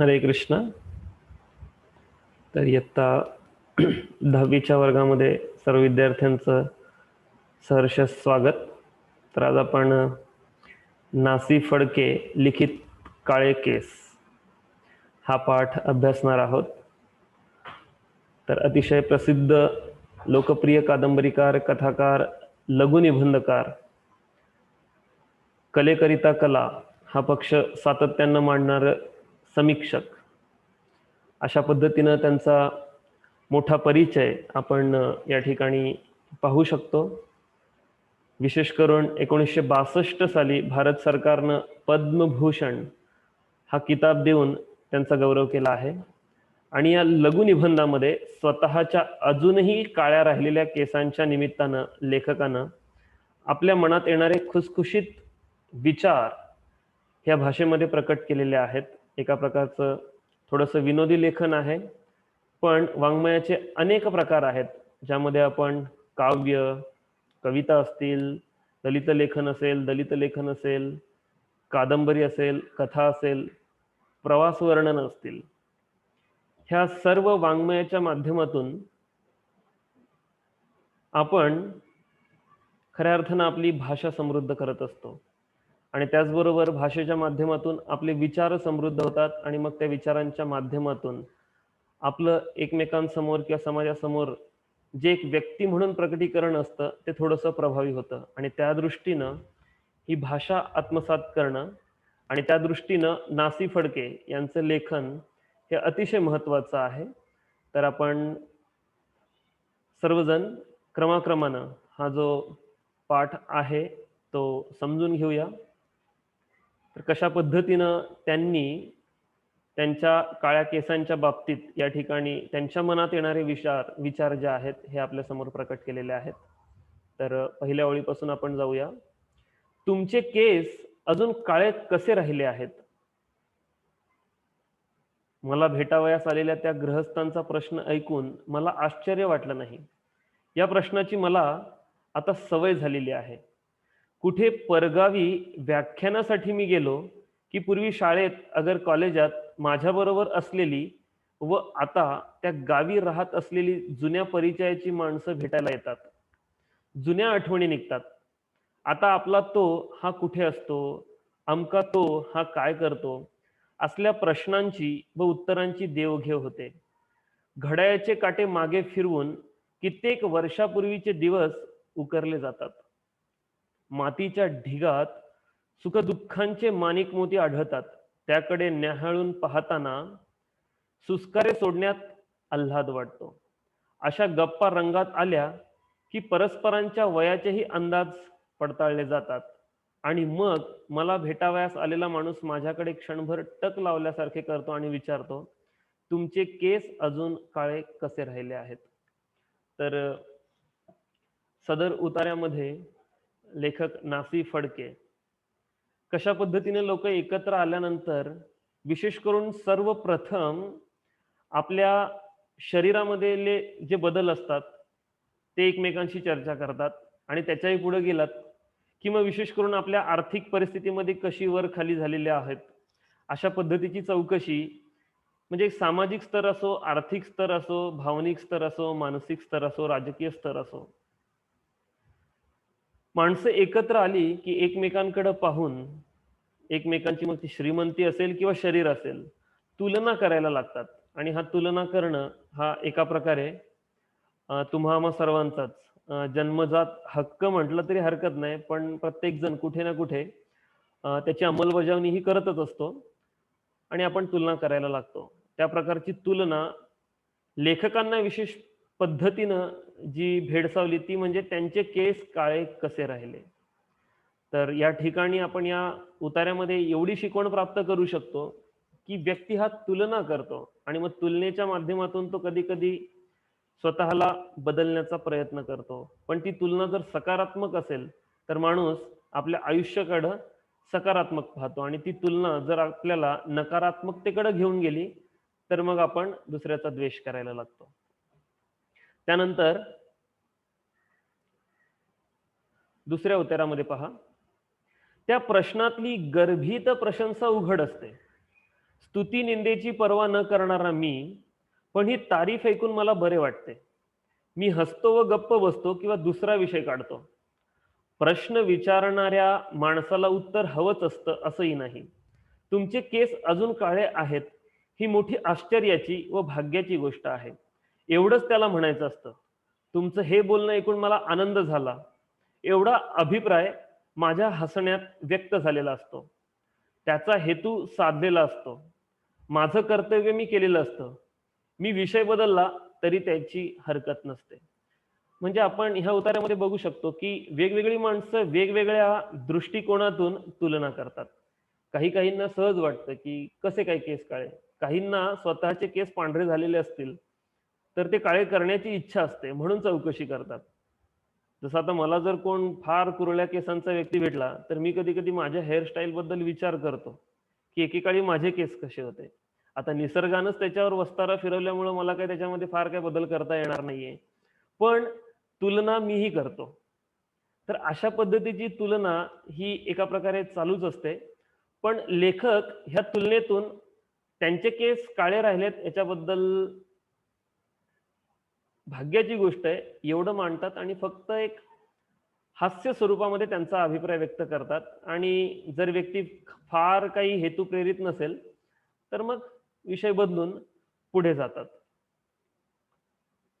हरे कृष्ण. तर इयत्ता दहावीच्या वर्गामध्ये सर्व विद्यार्थ्यांचं सहर्ष स्वागत. तर आज आपण नासी फडके लिखित काळे केस हा पाठ अभ्यासणार आहोत. तर अतिशय प्रसिद्ध लोकप्रिय कादंबरीकार कथाकार लघुनिबंधकार कलेकरिता कला हा पक्ष सातत्यानं मांडणारं समीक्षक. अशा पद्धतीनं त्यांचा मोठा परिचय आपण या ठिकाणी पाहू शकतो. विशेष करून एकोणीसशे बासष्ट साली भारत सरकारनं पद्मभूषण हा किताब देऊन त्यांचा गौरव केला आहे. आणि या लघुनिबंधामध्ये स्वतःच्या अजूनही काळ्या राहिलेल्या केसांच्या निमित्तानं लेखकानं आपल्या मनात येणारे खुसखुशीत विचार ह्या भाषेमध्ये प्रकट केलेले आहेत. एका प्रकारचं थोडंसं विनोदी लेखन आहे. पण वाङ्मयाचे अनेक प्रकार आहेत ज्यामध्ये आपण काव्य कविता असतील दलित लेखन असेल दलित लेखन असेल कादंबरी असेल कथा असेल प्रवास वर्णन असतील. ह्या सर्व वाङ्मयाच्या माध्यमातून आपण खऱ्या अर्थानं आपली भाषा समृद्ध करत असतो. आणि त्याचबरोबर भाषेच्या माध्यमातून आपले विचार समृद्ध होतात आणि मग त्या विचारांच्या माध्यमातून आपलं एकमेकांसमोर किंवा समाजासमोर जे एक व्यक्ती म्हणून प्रकटीकरण असतं ते थोडंसं प्रभावी होतं. आणि त्या दृष्टीनं ही भाषा आत्मसात करणं आणि त्या दृष्टीनं नासी फडके यांचं लेखन हे अतिशय महत्त्वाचं आहे. तर आपण सर्वजण क्रमाक्रमानं हा जो पाठ आहे तो समजून घेऊया. तर कशा पद्धतीनं त्यांनी त्यांच्या काळ्या केसांच्या बाबतीत या ठिकाणी त्यांच्या मनात येणारे विचार विचार जे आहेत हे आपल्यासमोर प्रकट केलेले आहेत. तर पहिल्या ओळीपासून आपण जाऊया. तुमचे केस अजून काळे कसे राहिले आहेत? मला भेटावयास आलेल्या त्या गृहस्थांचा प्रश्न ऐकून मला आश्चर्य वाटलं नाही. या प्रश्नाची मला आता सवय झालेली आहे. कुठे परगावी व्याख्यानासाठी मी गेलो की पूर्वी शाळेत अगर कॉलेजात माझ्याबरोबर असलेली व आता त्या गावी राहत असलेली जुन्या परिचयाची माणसं भेटायला येतात. जुन्या आठवणी निघतात. आता आपला तो हा कुठे असतो? अमका तो हा काय करतो? असल्या प्रश्नांची व उत्तरांची देवघेव होते. घड्याळाचे काटे मागे फिरवून कित्येक वर्षापूर्वीचे दिवस उकरले जातात. मातीच्या ढिगात सुखदुःखांचे माणिक मोती आढळतात. त्याकडे न्याहाळून पाहताना सुस्कारे सोडण्यात आल्हाद वाटतो. अशा गप्पा रंगात आल्या की परस्परांच्या वयाचेही अंदाज पडताळले जातात. आणि मग मला भेटावयास आलेला माणूस माझ्याकडे क्षणभर टक लावल्यासारखे करतो आणि विचारतो तुमचे केस अजून काळे कसे राहिले आहेत? तर सदर उतार्यामध्ये लेखक नासी फडके. कशा पद्धतीने लोक एकत्र आल्यानंतर विशेष करून सर्वप्रथम आपल्या शरीरामध्ये जे बदल असतात ते एकमेकांशी चर्चा करतात आणि त्याच्याही पुढे गेलात किंवा विशेष करून आपल्या आर्थिक परिस्थितीमध्ये कशी वर खाली झालेल्या आहेत अशा पद्धतीची चौकशी म्हणजे सामाजिक स्तर असो आर्थिक स्तर असो भावनिक स्तर असो मानसिक स्तर असो राजकीय स्तर असो माणसं एकत्र आली की एकमेकांकडे पाहून एकमेकांची मग ती श्रीमंती असेल किंवा शरीर असेल तुलना करायला लागतात. आणि हा तुलना करणं हा एका प्रकारे तुम्हा सर्वांचाच जन्मजात हक्क म्हटलं तरी हरकत नाही पण प्रत्येक जण कुठे ना कुठे त्याची अंमलबजावणी ही करतच असतो आणि आपण तुलना करायला लागतो. त्या प्रकारची तुलना लेखकांना विशेष पद्धतीनं जी भेडसावली ती म्हणजे त्यांचे केस काळे कसे राहिले? तर या ठिकाणी आपण या उतार्यामध्ये एवढी शिकवण प्राप्त करू शकतो की व्यक्ती हा तुलना करतो आणि मग तुलनेच्या माध्यमातून तो कधी कधी स्वतःला बदलण्याचा प्रयत्न करतो. पण ती तुलना जर सकारात्मक असेल तर माणूस आपल्या आयुष्याकडं सकारात्मक पाहतो आणि ती तुलना जर आपल्याला नकारात्मकतेकडे घेऊन गेली तर मग आपण दुसऱ्याचा द्वेष करायला लागतो. त्यानंतर दुसऱ्या उतारामध्ये पहा. त्या प्रश्नातली गर्भित प्रशंसा उघड असते. स्तुती निंदेची पर्वा न करणारा मी पण ही तारीफ ऐकून मला बरे वाटते. मी हसतो व गप्प बसतो किंवा दुसरा विषय काढतो. प्रश्न विचारणाऱ्या माणसाला उत्तर हवंच असतं असंही नाही. तुमचे केस अजून काळे आहेत ही मोठी आश्चर्याची व भाग्याची गोष्ट आहे. एवढंच त्याला म्हणायचं असतं. तुमचं हे बोलणं ऐकून मला आनंद झाला. एवढा अभिप्राय माझ्या हसण्यात व्यक्त झालेला असतो. त्याचा हेतू साधलेला असतो. माझं कर्तव्य मी केलेलं असतं. मी विषय बदलला तरी त्याची हरकत नसते. म्हणजे आपण ह्या उतार्यामध्ये बघू शकतो की वेगवेगळी माणसं वेगवेगळ्या दृष्टिकोनातून तुलना करतात. काही काहींना सहज वाटतं की कसे काय केस काळे? काहींना स्वतःचे केस पांढरे झालेले असतील. तर ते काळे करण्याची इच्छा असते म्हणून चौकशी करतात. जसं आता मला जर कोण फार कुरळ्या केसांचा व्यक्ती भेटला तर मी कधी कधी माझ्या हेअरस्टाईल बद्दल विचार करतो की एकेकाळी माझे केस कसे होते? आता निसर्गानंच त्याच्यावर वस्तारा फिरवल्यामुळे मला काय त्याच्यामध्ये फार काय बदल करता येणार नाहीये. पण तुलना मीही करतो. तर अशा पद्धतीची तुलना ही एका प्रकारे चालूच असते. पण लेखक ह्या तुलनेतून त्यांचे केस काळे राहिलेत याच्याबद्दल भाग्याची गोष्ट आहे एवढं मांडतात आणि फक्त एक हास्य स्वरूपामध्ये त्यांचा अभिप्राय व्यक्त करतात. आणि जर व्यक्ती फार काही हेतू प्रेरित नसेल तर मग विषय बदलून पुढे जातात.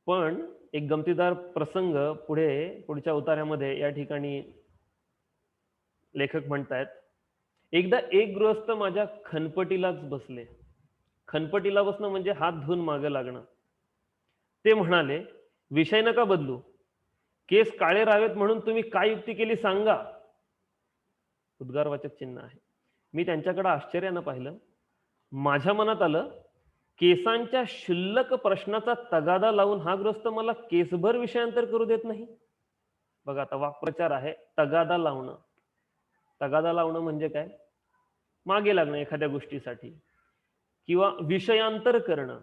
पण एक गमतीदार प्रसंग पुढे पुढच्या उतार्यामध्ये या ठिकाणी लेखक म्हणतायत एकदा एक गृहस्थ माझ्या खनपटीलाच बसले. खनपटीला बसणं म्हणजे हात धुवून मागं लागणं. ते म्हणाले विषय नका बदलू. केस काळे राहावेत म्हणून तुम्ही काय युक्ती केली सांगा. उद्गारवाचक चिन्ह आहे. मी त्यांच्याकडे आश्चर्यानं पाहिलं. माझ्या मनात आलं केसांच्या शुल्लक प्रश्नाचा तगादा लावून हा ग्रस्त मला केसभर विषयांतर करू देत नाही. बघा आता वाक्प्रचार आहे तगादा लावणं. तगादा लावणं म्हणजे काय? मागे लागणं एखाद्या गोष्टीसाठी. किंवा विषयांतर करणं.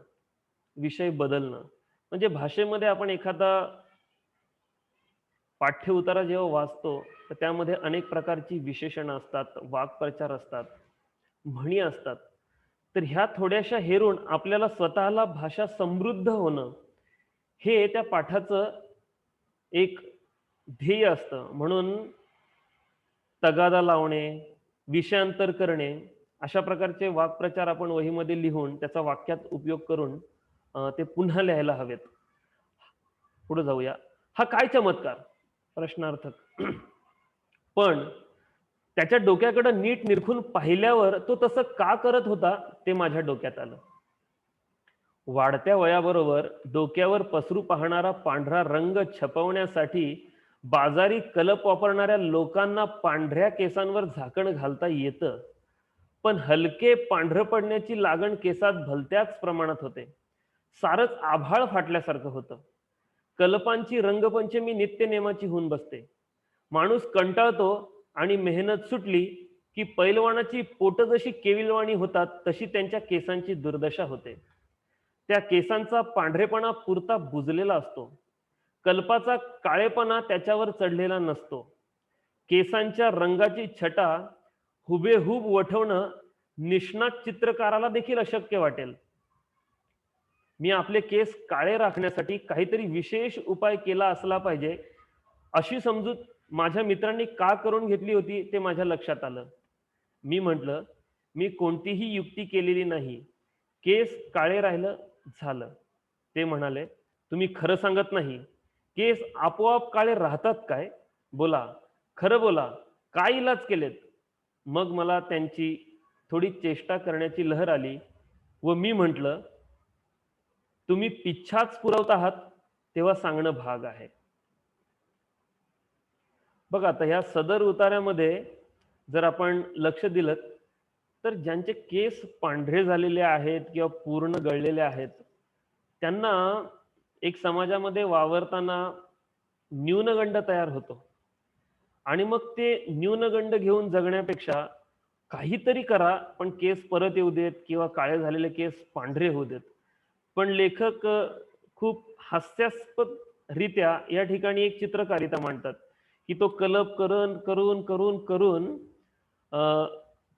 विषय बदलणं. म्हणजे भाषेमध्ये आपण एखादा पाठ्य उतारा जेव्हा वाचतो तर त्यामध्ये अनेक प्रकारची विशेषणं असतात वाक्प्रचार असतात म्हणी असतात. तर ह्या थोड्याशा हेरून आपल्याला स्वतःला भाषा समृद्ध होणं हे त्या पाठाचं एक ध्येय असतं. म्हणून तगादा लावणे विषयांतर करणे अशा प्रकारचे वाक्प्रचार आपण वहीमध्ये लिहून त्याचा वाक्यात उपयोग करून ते पुन्हा लिहायला हवेत. पुढे जाऊया. हा काय चमत्कार? प्रश्नार्थक. पण त्याच्या डोक्याकडे नीट निरखून पाहिल्यावर तो तसं का करत होता ते माझ्या डोक्यात आलं. वाढत्या वयाबरोबर डोक्यावर पसरू पाहणारा पांढरा रंग छपवण्यासाठी बाजारी कलप वापरणाऱ्या लोकांना पांढऱ्या केसांवर झाकण घालता येतं. पण हलके पांढरं पडण्याची लागण केसात भलत्याच प्रमाणात होते. सारच आभाळ फाटल्यासारखं होतं. कल्पांची रंगपंचमी नित्यनेमाची होऊन बसते. माणूस कंटाळतो आणि मेहनत सुटली की पैलवानाची पोट जशी केविलवाणी होतात तशी त्यांच्या केसांची दुर्दशा होते. त्या केसांचा पांढरेपणा पुरता बुजलेला असतो. कल्पाचा काळेपणा त्याच्यावर चढलेला नसतो. केसांच्या रंगाची छटा हुबेहूब वठवणं निष्णात चित्रकाराला देखील अशक्य वाटेल. मी आपले केस काळे राखण्यासाठी काहीतरी विशेष उपाय केला असला पाहिजे. अशी समजूत माझ्या मित्रांनी का करून घेतली होती ते माझ्या लक्षात आलं. मी म्हटलं मी कोणतीही युक्ती केलेली नाही. केस काळे राहिलं झालं. ते म्हणाले तुम्ही खरं सांगत नाही. केस आपोआप काळे राहतात काय? बोला. खरं बोला. काय इलाज केलेत? मग मला त्यांची थोडी चेष्टा करण्याची लहर आली व मी म्हटलं तुम्ही पिच्छाच पुरवत आहात तेव्हा सांगणं भाग आहे. बघा आता ह्या सदर उतार्यामध्ये जर आपण लक्ष दिलं तर ज्यांचे केस पांढरे झालेले आहेत किंवा पूर्ण गळलेले आहेत त्यांना एक समाजामध्ये वावरताना न्यूनगंड तयार होतो. आणि मग ते न्यूनगंड घेऊन जगण्यापेक्षा काहीतरी करा पण केस परत येऊ देत किंवा काळे झालेले केस पांढरे होऊ देत. पण लेखक खूप हास्यास्पद रित्या या ठिकाणी एक चित्रकारिता मांडतात की तो कलप करून करून करून करून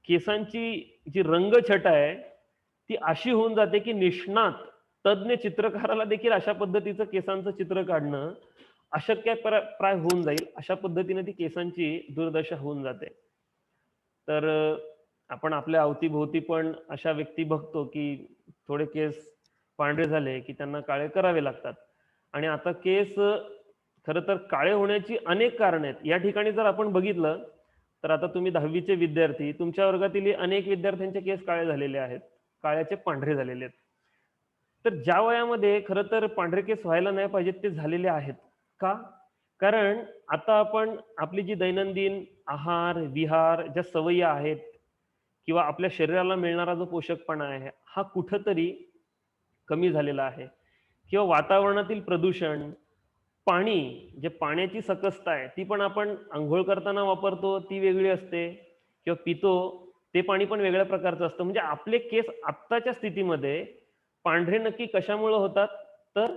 केसांची जी रंगछटा आहे ती अशी होऊन जाते की निष्णात तज्ज्ञ चित्रकाराला देखील अशा पद्धतीचं केसांचं चित्र काढणं अशक्य प्राय होऊन जाईल अशा पद्धतीने ती केसांची दुर्दशा होऊन जाते. तर आपण आपल्या अवतीभोवती पण अशा व्यक्ती बघतो की थोडे केस पांढरे झाले की त्यांना काळे करावे लागतात. आणि आता केस खर तर काळे होण्याची अनेक कारणं आहेत. या ठिकाणी जर आपण बघितलं तर आता तुम्ही दहावीचे विद्यार्थी तुमच्या वर्गातील अनेक विद्यार्थ्यांचे केस काळे झालेले आहेत. काळ्याचे पांढरे झालेले आहेत. तर ज्या वयामध्ये खरं तर पांढरे केस व्हायला नाही पाहिजेत ते झालेले आहेत. का? कारण आता आपण आपली जी दैनंदिन आहार विहार ज्या सवयी आहेत किंवा आपल्या शरीराला मिळणारा जो पोषकपणा आहे हा कुठंतरी कमी झालेला आहे. किंवा वातावरणातील प्रदूषण पाणी जे पाण्याची सकसता आहे ती पण आपण आंघोळ करताना वापरतो ती वेगळी असते. किंवा पितो ते पाणी पण वेगळ्या प्रकारचं असतं. म्हणजे आपले केस आत्ताच्या स्थितीमध्ये पांढरे नक्की कशामुळे होतात? तर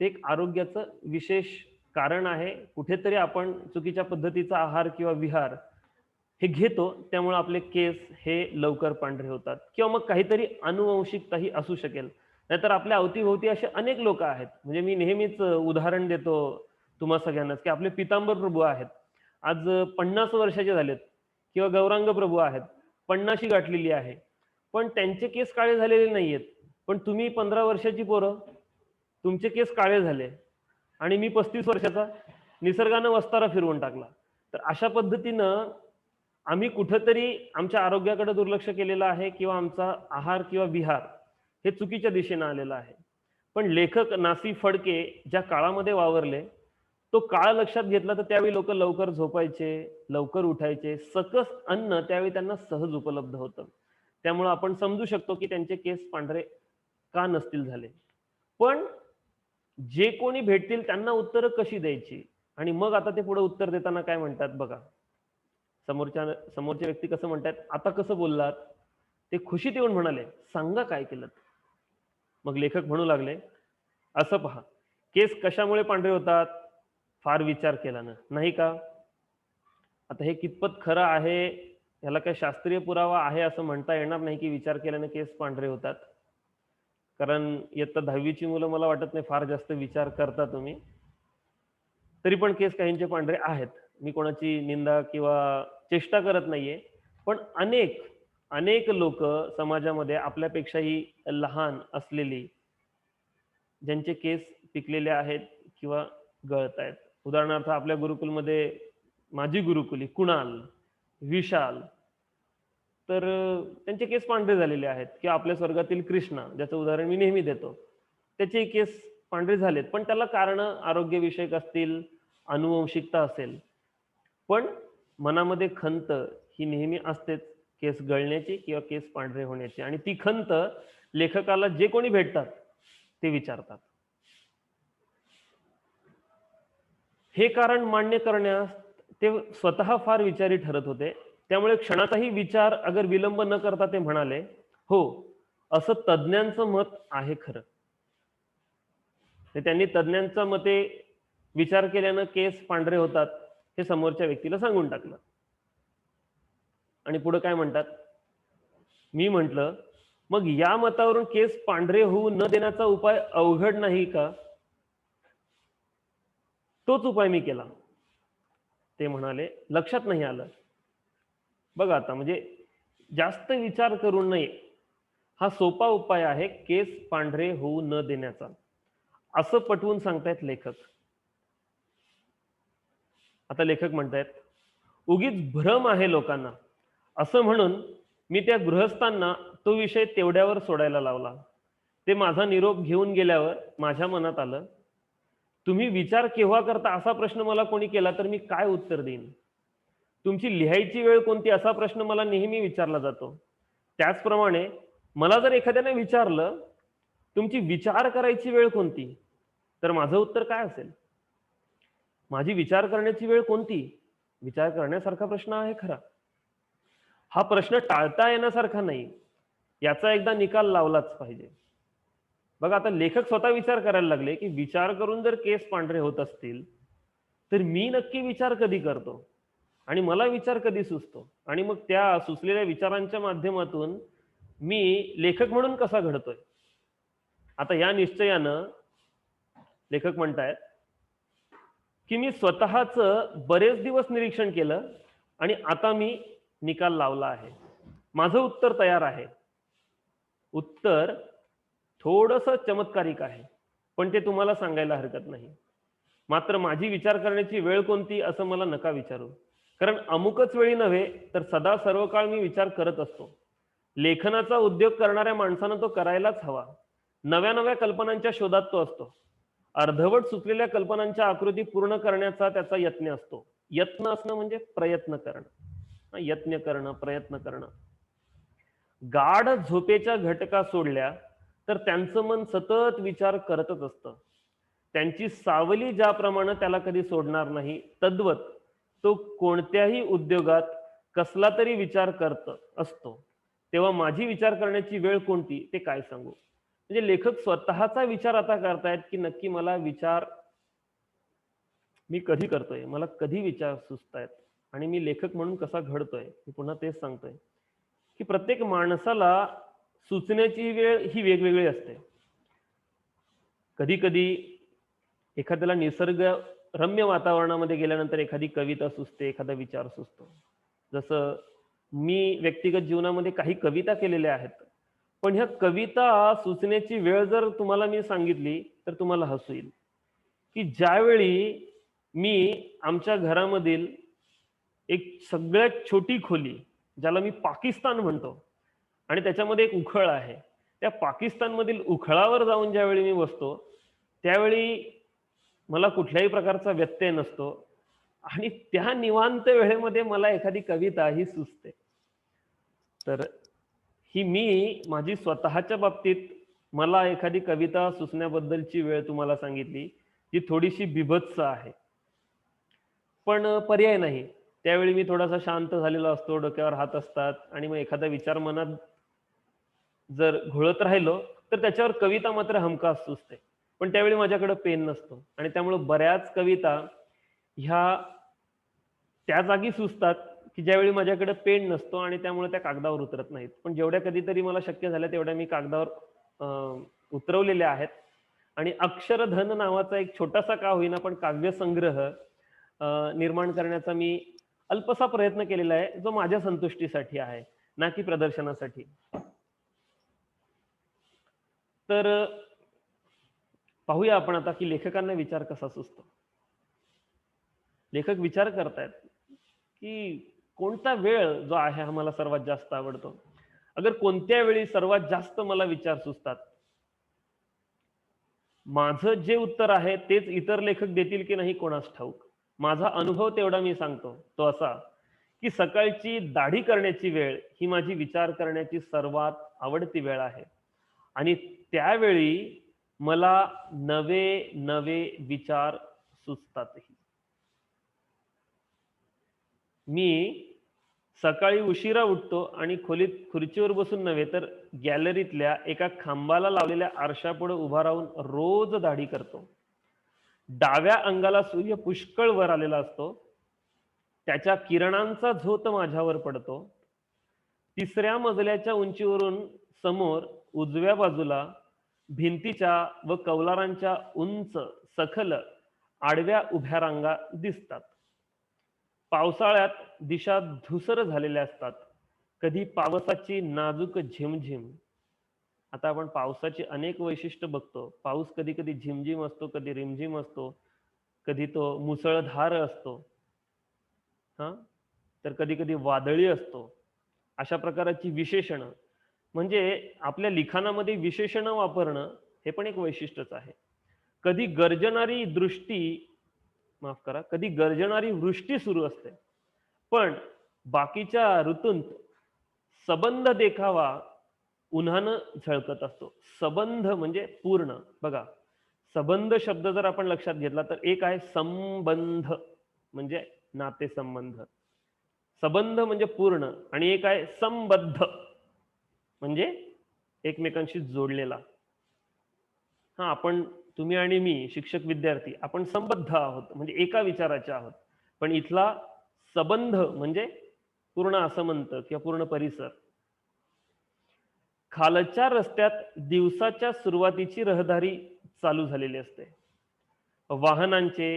ते एक आरोग्याचं विशेष कारण आहे. कुठेतरी आपण चुकीच्या पद्धतीचा आहार किंवा विहार हे घेतो त्यामुळे आपले केस हे लवकर पांढरे होतात. किंवा मग काहीतरी अनुवंशिकताही असू शकेल. नाहीतर आपल्या अवतीभोवती असे अनेक लोक आहेत. म्हणजे मी नेहमीच उदाहरण देतो तुम्हा सगळ्यांनाच की आपले पितांबर प्रभू आहेत. आज पन्नास वर्षाचे झालेत किंवा गौरांग प्रभू आहेत. पन्नाशी गाठलेली आहे. पण त्यांचे केस काळे झालेले नाही आहेत पण तुम्ही पंधरा वर्षाची पोरं तुमचे केस काळे झाले. आणि मी पस्तीस वर्षाचा निसर्गानं वस्तारा फिरवून टाकला. तर अशा पद्धतीनं आम्ही कुठंतरी आमच्या आरोग्याकडे दुर्लक्ष केलेलं आहे किंवा आमचा आहार किंवा विहार हे चुकीच्या दिशेनं आलेलं आहे. पण लेखक नासी फडके ज्या काळामध्ये वावरले तो काळ लक्षात घेतला तर त्यावेळी लोक लवकर झोपायचे लवकर उठायचे. सकस अन्न त्यावेळी त्यांना सहज उपलब्ध होतं. त्यामुळं आपण समजू शकतो की त्यांचे केस पांढरे का नसतील झाले. पण जे कोणी भेटतील त्यांना उत्तरं कशी द्यायची? आणि मग आता ते पुढे उत्तर देताना काय म्हणतात बघा. समोरच्या समोरचे व्यक्ती कसं म्हणतात? आता कसं बोललात? ते खुशीत येऊन म्हणाले सांगा काय केलं? मग लेखक म्हणू लागले असं पहा केस कशामुळे पांढरे होतात? फार विचार केला ना नाही का? आता हे कितपत खरं आहे? ह्याला काय शास्त्रीय पुरावा आहे असं म्हणता येणार नाही की विचार केल्याने केस पांढरे होतात? कारण इयत्ता दहावीची मुलं मला वाटत नाही फार जास्त विचार करता तुम्ही. तरी पण केस काहींचे पांढरे आहेत. मी कोणाची निंदा किंवा चेष्टा करत नाहीये. पण अनेक अनेक लोक समाजामध्ये आपल्यापेक्षाही लहान असलेली ज्यांचे केस पिकलेले आहेत किंवा गळत आहेत. उदाहरणार्थ आपल्या गुरुकुलमध्ये माझी गुरुकुली कुणाल विशाल तर त्यांचे केस पांढरे झालेले आहेत किंवा आपल्या स्वर्गातील कृष्णा ज्याचं उदाहरण मी नेहमी देतो. त्याचे केस पांढरे झालेत पण त्याला कारण आरोग्यविषयक असतील अनुवंशिकता असेल. पण मनामध्ये खंत ही नेहमी असतेच. केस गळण्याची किंवा केस पांढरे होण्याची. आणि ती खंत लेखकाला जे कोणी भेटतात ते विचारतात. हे कारण मान्य करण्यास ते स्वतः फार विचारी ठरत होते. त्यामुळे क्षणाचाही विचार अगर विलंब न करता ते म्हणाले हो असं तज्ज्ञांचं मत आहे खरं. त्यांनी तज्ज्ञांच्या मते विचार केल्यानं केस पांढरे होतात हे समोरच्या व्यक्तीला सांगून टाकलं. आणि पुढे काय म्हणतात? मी म्हंटल मग या मतावरून केस पांढरे होऊ न देण्याचा उपाय अवघड नाही का? तोच उपाय मी केला. ते म्हणाले लक्षात नाही आलं. बघा आता म्हणजे जास्त विचार करू नये. हा सोपा उपाय आहे केस पांढरे होऊ न देण्याचा. असं पटवून सांगतायत लेखक. आता लेखक म्हणतायत उगीच भ्रम आहे लोकांना. असं म्हणून मी त्या गृहस्थांना तो विषय तेवढ्यावर सोडायला लावला. ते माझा निरोप घेऊन गेल्यावर माझ्या मनात आलं तुम्ही विचार केव्हा करता असा प्रश्न मला कोणी केला तर मी काय उत्तर देईन? तुमची लिहायची वेळ कोणती असा प्रश्न मला नेहमी विचारला जातो. त्याचप्रमाणे मला जर एखाद्याने विचारलं तुमची विचार करायची वेळ कोणती? तर माझं उत्तर काय असेल? माझी विचार करण्याची वेळ कोणती? विचार करण्यासारखा प्रश्न आहे खरा. हा प्रश्न टाळता येण्यासारखा नाही. याचा एकदा निकाल लावलाच पाहिजे. बघा आता लेखक स्वतः विचार करायला लागले की विचार करून जर केस पांढरे होत असतील तर मी नक्की विचार कधी करतो? आणि मला विचार कधी सुचतो? आणि मग त्या सुचलेल्या विचारांच्या माध्यमातून मी लेखक म्हणून कसा घडतोय? आता या निश्चयानं लेखक म्हणतायत की मी स्वतःच बरेच दिवस निरीक्षण केलं आणि आता मी निकाल लावला आहे. माझं उत्तर तयार आहे. उत्तर थोडस चमत्कारिक आहे पण ते तुम्हाला सांगायला हरकत नाही. मात्र माझी विचार करण्याची वेळ कोणती असं मला नका विचारू. कारण अमुकच वेळी नव्हे तर सदा सर्व काळ मी विचार करत असतो. लेखनाचा उद्योग करणाऱ्या माणसानं तो करायलाच हवा. नव्या नव्या कल्पनांच्या शोधात तो असतो. अर्धवट सुचलेल्या कल्पनांच्या आकृती पूर्ण करण्याचा त्याचा यत्न असतो. यत्न असणं म्हणजे प्रयत्न करणं. यत्न करणं प्रयत्न करणं. गाढ झोपेच्या घटका सोडल्या तर त्यांचं मन सतत विचार करतच असतं. त्यांची सावली ज्याप्रमाणे त्याला कधी सोडणार नाही तद्वत तो कोणत्याही उद्योगात कसला तरी विचार करत असतो. तेव्हा माझी विचार करण्याची वेळ कोणती ते काय सांगू? म्हणजे लेखक स्वतःचा विचार आता करतायत की नक्की मला विचार मी कधी करतोय? मला कधी विचार सुचतायत? आणि मी लेखक म्हणून कसा घडतोय मी पुन्हा तेच सांगतोय की प्रत्येक माणसाला सुचण्याची वेळ ही वेगवेगळी असते. कधी कधी एखाद्याला निसर्ग रम्य वातावरणामध्ये गेल्यानंतर एखादी कविता सुचते एखादा विचार सुचतो. जसं मी व्यक्तिगत जीवनामध्ये काही कविता केलेल्या आहेत पण ह्या कविता सुचण्याची वेळ जर तुम्हाला मी सांगितली तर तुम्हाला हसू येईल. की ज्यावेळी मी आमच्या घरामधील एक सगळ्यात छोटी खोली ज्याला मी पाकिस्तान म्हणतो. आणि त्याच्यामध्ये एक उखळ आहे. त्या पाकिस्तानमधील उखळावर जाऊन ज्यावेळी मी बसतो त्यावेळी मला कुठल्याही प्रकारचा व्यत्यय नसतो. आणि त्या निवांत वेळेमध्ये मला एखादी कविता ही सुचते. तर ही मी माझी स्वतःच्या बाबतीत मला एखादी कविता सुचण्याबद्दलची वेळ तुम्हाला सांगितली जी थोडीशी बिभत्स आहे. पण पर्याय नाही. त्यावेळी मी थोडासा शांत झालेला असतो डोक्यावर हात असतात आणि मग एखादा विचार मनात जर घोळत राहिलो तर त्याच्यावर कविता मात्र हमखास सुचते. पण त्यावेळी माझ्याकडे पेन नसतो आणि त्यामुळे बऱ्याच कविता ह्या त्या जागी सुचतात की ज्यावेळी माझ्याकडे पेन नसतो आणि त्यामुळे त्या कागदावर उतरत नाहीत. पण जेवढ्या कधीतरी मला शक्य झाल्या तेवढ्या मी कागदावर उतरवलेल्या आहेत. आणि अक्षरधन नावाचा एक छोटासा का होईना पण काव्यसंग्रह निर्माण करण्याचा मी अल्पसा प्रयत्न केलेला आहे जो माझ्या संतुष्टीसाठी आहे ना की प्रदर्शनासाठी. तर पाहूया आपण आता की लेखकांना विचार कसा सुचतो. लेखक विचार करतायत की कोणता वेळ जो आहे हा मला सर्वात जास्त आवडतो? अगर कोणत्या वेळी सर्वात जास्त मला विचार सुचतात? माझं जे उत्तर आहे तेच इतर लेखक देतील की नाही कोणास ठाऊक? माझा अनुभव तेवढा मी सांगतो. तो असा की सकाळची दाढी करण्याची वेळ ही माझी विचार करण्याची सर्वात आवडती वेळ आहे. आणि त्यावेळी मला नवे नवे विचार सुचतातही. मी सकाळी उशिरा उठतो आणि खोलीत खुर्चीवर बसून नव्हे तर गॅलरीतल्या एका खांबाला लावलेल्या आरशापुढे उभा राहून रोज दाढी करतो. डाव्या अंगाला सूर्य पुष्कळ वर आलेला असतो. त्याच्या किरणांचा झोत माझ्यावर पडतो. तिसऱ्या मजल्याच्या उंचीवरून समोर उजव्या बाजूला भिंतीच्या व कौलारांच्या उंच सखल आडव्या उभ्या रांगा दिसतात. पावसाळ्यात दिशा धुसर झालेल्या असतात. कधी पावसाची नाजूक झिमझिम आता आपण पावसाची अनेक वैशिष्ट्य बघतो. पाऊस कधी कधी झिमझिम असतो कधी रिमझिम असतो कधी तो मुसळधार असतो. हा? तर कधी कधी वादळी असतो. अशा प्रकारची विशेषणं. म्हणजे आपल्या लिखाणामध्ये विशेषणं वापरणं हे पण एक वैशिष्ट्यच आहे. कधी गर्जणारी दृष्टी माफ करा कधी गर्जणारी वृष्टी सुरू असते. पण बाकीच्या ऋतूंत सबंध देखावा उन्हानं झळकत असतो. सबंध म्हणजे पूर्ण. बघा सबंध शब्द जर आपण लक्षात घेतला तर एक आहे संबंध म्हणजे नाते संबंध सबंध म्हणजे पूर्ण आणि एक आहे संबद्ध म्हणजे एकमेकांशी जोडलेला. हा आपण तुम्ही आणि मी शिक्षक विद्यार्थी आपण संबद्ध आहोत म्हणजे एका विचाराचे आहोत. पण इथला सबंध म्हणजे पूर्ण असं म्हणतं किंवा पूर्ण परिसर. खालच्या रस्त्यात दिवसाच्या सुरुवातीची रहदारी चालू झालेली असते. वाहनांचे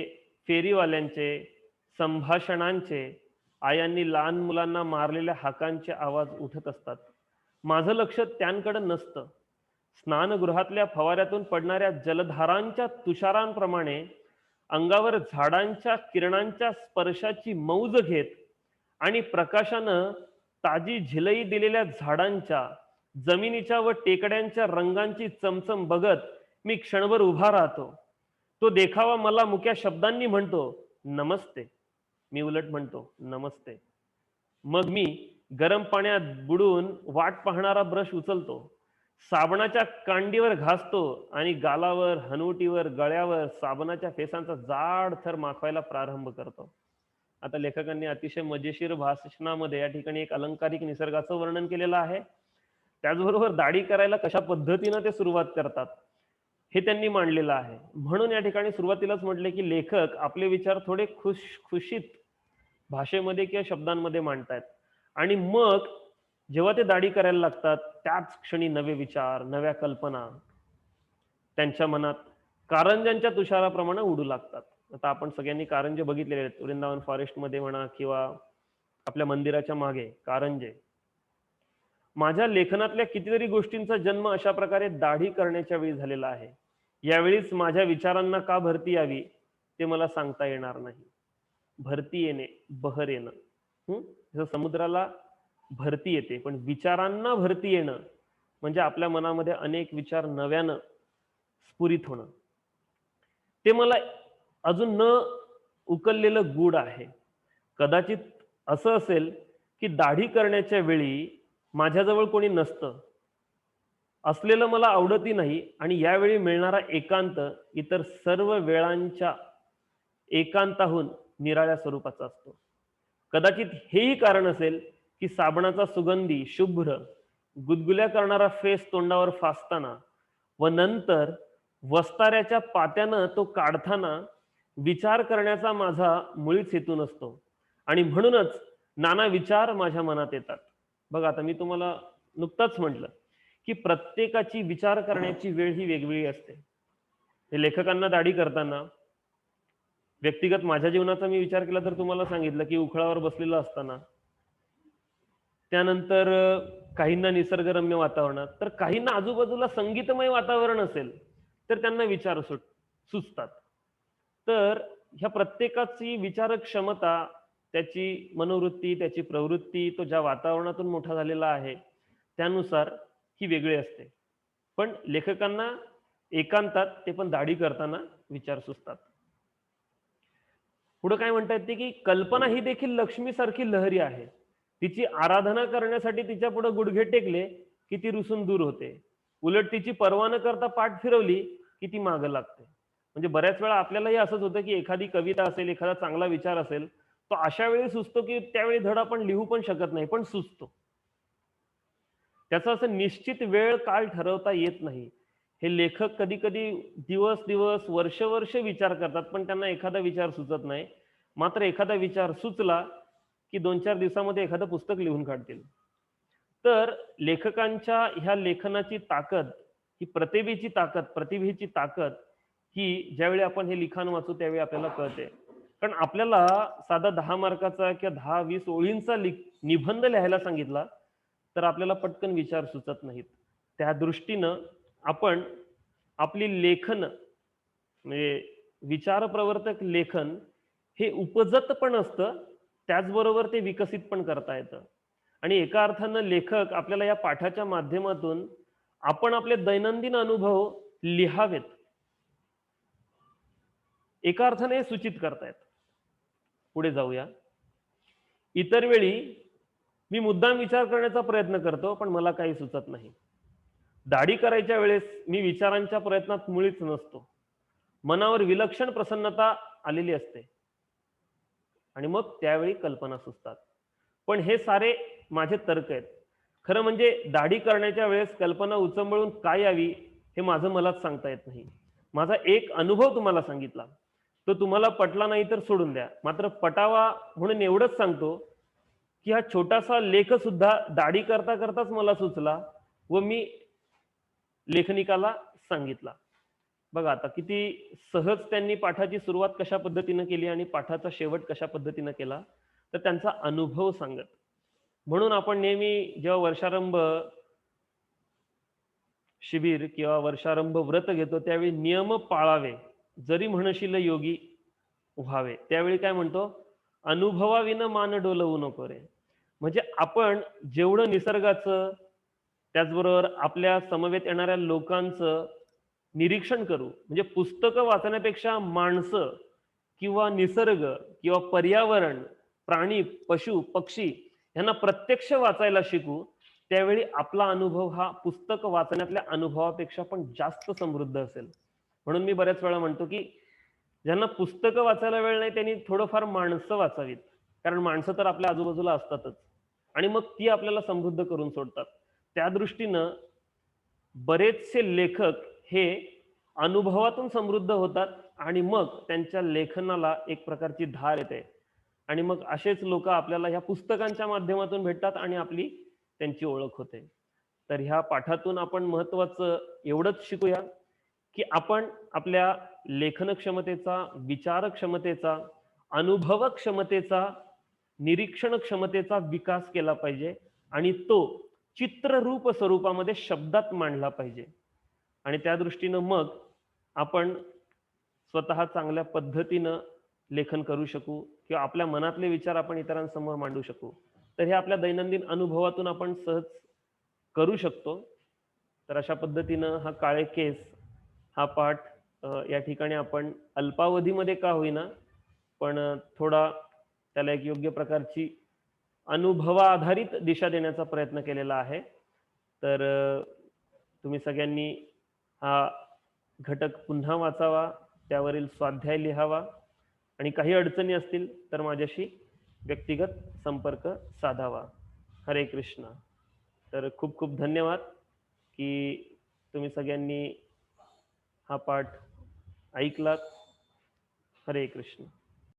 फेरीवाल्यांचे संभाषणांचे आयांनी लहान मुलांना मारलेल्या हाकांचे आवाज उठत असतात. माझं लक्ष त्यांकडे नसतं. स्नानगृहातल्या फवाऱ्यातून पडणाऱ्या जलधारांच्या तुषारांप्रमाणे अंगावर झाडांच्या किरणांच्या स्पर्शाची मौज घेत आणि प्रकाशानं ताजी झिलई दिलेल्या झाडांच्या जमिनीच्या व टेकड्यांच्या रंगांची चमचम बघत मी क्षणभर उभा राहतो. तो देखावा मला मुक्या शब्दांनी म्हणतो नमस्ते. मी उलट म्हणतो नमस्ते. मग मी गरम पाण्यात बुडून वाट पाहणारा ब्रश उचलतो. साबणाच्या कांडीवर घासतो आणि गालावर हनुवटीवर गळ्यावर साबणाच्या फेसांचा जाड थर माखवायला प्रारंभ करतो. आता लेखकांनी अतिशय मजेशीर भाषणामध्ये या ठिकाणी एक अलंकारिक निसर्गाचं वर्णन केलेलं आहे. त्याचबरोबर दाढी करायला कशा पद्धतीनं ते सुरुवात करतात हे त्यांनी मांडलेलं आहे. म्हणून या ठिकाणी सुरुवातीलाच म्हटले की लेखक आपले विचार थोडे खुश खुशीत भाषेमध्ये किंवा शब्दांमध्ये मांडतायत. आणि मग जेव्हा ते दाढी करायला लागतात त्याच क्षणी नवे विचार नव्या कल्पना त्यांच्या मनात कारंजांच्या तुषाराप्रमाणे उडू लागतात. आता आपण सगळ्यांनी कारंजे बघितलेले आहेत. वृंदावन फॉरेस्टमध्ये म्हणा किंवा आपल्या मंदिराच्या मागे कारंजे. माझ्या लेखनातल्या कितीतरी गोष्टींचा जन्म अशा प्रकारे दाढी करण्याच्या वेळी झालेला आहे. यावेळीच माझ्या विचारांना का भरती यावी ते मला सांगता येणार नाही. भरती येणे बहर येणं. हम्म? जसं समुद्राला भरती येते पण विचारांना भरती येणं म्हणजे आपल्या मनामध्ये अनेक विचार नव्यानं स्फुरित होणं. ते मला अजून न उकललेलं गूढ आहे. कदाचित असं असेल की दाढी करण्याच्या वेळी माझ्याजवळ कोणी नसतं. असलेलं मला आवडतही नाही आणि यावेळी मिळणारा एकांत इतर सर्व वेळांच्या एकांताहून निराळ्या स्वरूपाचा असतो. कदाचित हेही कारण असेल की साबणाचा सुगंधी शुभ्र गुदगुल्या करणारा फेस तोंडावर फासताना व नंतर वस्ताऱ्याच्या पात्यानं तो काढताना विचार करण्याचा माझा मुळीच हेतू नसतो आणि म्हणूनच नाना विचार माझ्या मनात येतात. बघा आता मी तुम्हाला नुकतंच म्हटलं की प्रत्येकाची विचार करण्याची वेळ ही वेगवेगळी असते. हे लेखकांना दाढी करताना व्यक्तिगत माझ्या जीवनाचा मी विचार केला तर तुम्हाला सांगितलं की उखळावर बसलेलं असताना त्यानंतर काहींना निसर्गरम्य वातावरणात तर काहींना आजूबाजूला संगीतमय वातावरण असेल तर त्यांना विचार सुट सुचतात. तर ह्या प्रत्येकाची विचारक्षमता त्याची मनोवृत्ती त्याची प्रवृत्ती तो ज्या वातावरणातून मोठा झालेला आहे त्यानुसार ही वेगळी असते. पण लेखकांना एकांतात ते पण दाढी करताना विचार सुचतात. पुढे काय म्हणता येते की कल्पना ही देखील लक्ष्मीसारखी लहरी आहे. तिची आराधना करण्यासाठी तिच्या पुढे गुडघे टेकले की ती रुसून दूर होते. उलट तिची पर्वा न करता पाठ फिरवली की ती मागं लागते. म्हणजे बऱ्याच वेळा आपल्यालाही असंच होतं की एखादी कविता असेल एखादा चांगला विचार असेल तो अशा वेळी सुचतो की त्यावेळी धड आपण लिहू पण शकत नाही पण सुचतो. त्याचा असं निश्चित वेळ काळ ठरवता येत नाही. हे लेखक कधी कधी दिवस दिवस वर्ष वर्ष विचार करतात पण त्यांना एखादा विचार सुचत नाही. मात्र एखादा विचार सुचला की दोन चार दिवसामध्ये एखादं पुस्तक लिहून काढतील. तर लेखकांच्या ह्या लेखनाची ताकद ही प्रतिभेची ताकद प्रतिभेची ताकद ही ज्यावेळी आपण हे लिखाण वाचू त्यावेळी आपल्याला कळते. कारण आपल्याला साधा दहा मार्काचा किंवा दहा वीस ओळींचा निबंध लिहायला सांगितला तर आपल्याला पटकन विचार सुचत नाहीत. त्या दृष्टीनं आपण आपली लेखन म्हणजे विचारप्रवर्तक लेखन हे उपजत पण असतं त्याचबरोबर ते विकसित पण करता येतं. आणि एका अर्थानं लेखक आपल्याला या पाठाच्या माध्यमातून आपण आपले दैनंदिन अनुभव लिहावेत. एका अर्थाने हे सूचित करतायत पुढे जाऊया. इतर वेळी मी मुद्दाम विचार करण्याचा प्रयत्न करतो पण मला काही सुचत नाही. दाढी करायच्या वेळेस मी विचारांच्या प्रयत्नात मुळीच नसतो. मनावर विलक्षण प्रसन्नता आलेली असते. आणि मग त्यावेळी कल्पना सुचतात. पण हे सारे माझे तर्क आहेत. खरं म्हणजे दाढी करण्याच्या वेळेस कल्पना उचंबळून काय यावी हे माझं मलाच सांगता येत नाही. माझा एक अनुभव तुम्हाला सांगितला. तो तुम्हाला पटला नाही तर सोडून द्या. मात्र पटावा म्हणून एवढंच सांगतो की हा छोटासा लेख सुद्धा दाढी करता करताच मला सुचला व मी लेखनिकाला सांगितला. बघा आता किती सहज त्यांनी पाठाची सुरुवात कशा पद्धतीनं केली आणि पाठाचा शेवट कशा पद्धतीनं केला तर त्यांचा अनुभव सांगत. म्हणून आपण नेहमी जेव्हा वर्षारंभ शिबिर किंवा वर्षारंभ व्रत घेतो त्यावेळी नियम पाळावे. जरी म्हणशील योगी व्हावे. त्यावेळी काय म्हणतो? अनुभवाविनं मान डोलवू नको रे. म्हणजे आपण जेवढं निसर्गाचं त्याचबरोबर आपल्या समवेत येणाऱ्या लोकांचं निरीक्षण करू. म्हणजे पुस्तकं वाचण्यापेक्षा माणसं किंवा निसर्ग किंवा पर्यावरण प्राणी पशु पक्षी यांना प्रत्यक्ष वाचायला शिकू त्यावेळी आपला अनुभव हा पुस्तक वाचण्यातल्या अनुभवापेक्षा पण जास्त समृद्ध असेल. म्हणून मी बऱ्याच वेळा म्हणतो की ज्यांना पुस्तकं वाचायला वेळ नाही त्यांनी थोडंफार माणसं वाचावीत. कारण माणसं तर आपल्या आजूबाजूला असतातच. आणि मग ती आपल्याला समृद्ध करून सोडतात. त्या दृष्टीनं बरेचसे लेखक हे अनुभवातून समृद्ध होतात आणि मग त्यांच्या लेखनाला एक प्रकारची धार येते. आणि मग असेच लोक आपल्याला ह्या पुस्तकांच्या माध्यमातून भेटतात आणि आपली त्यांची ओळख होते. तर ह्या पाठातून आपण महत्वाचं एवढंच शिकूया. की आपण आपल्या लेखन क्षमतेचा विचार क्षमतेचा अनुभव क्षमतेचा निरीक्षण क्षमतेचा विकास केला पाहिजे आणि तो चित्ररूप स्वरूपामध्ये शब्दात मांडला पाहिजे. आणि त्या दृष्टीनं मग आपण स्वतः चांगल्या पद्धतीनं लेखन करू शकू किंवा आपल्या मनातले विचार आपण इतरांसमोर मांडू शकू. तर हे आपल्या दैनंदिन अनुभवातून आपण सहज करू शकतो. तर अशा पद्धतीनं हा काळे केस हा पाठ या ठिकाणी आपण अल्पावधीमध्ये का होईना पण थोडा त्याला एक योग्य प्रकारची अनुभवाधारित दिशा देण्याचा प्रयत्न केलेला आहे. तर तुम्ही सगळ्यांनी हा घटक पुन्हा वाचावा त्यावरील स्वाध्याय लिहावा आणि काही अडचणी असतील तर माझ्याशी व्यक्तिगत संपर्क साधावा. हरे कृष्ण. तर खूप खूप धन्यवाद की तुम्ही सगळ्यांनी हा पाठ ऐकलात. हरे कृष्ण.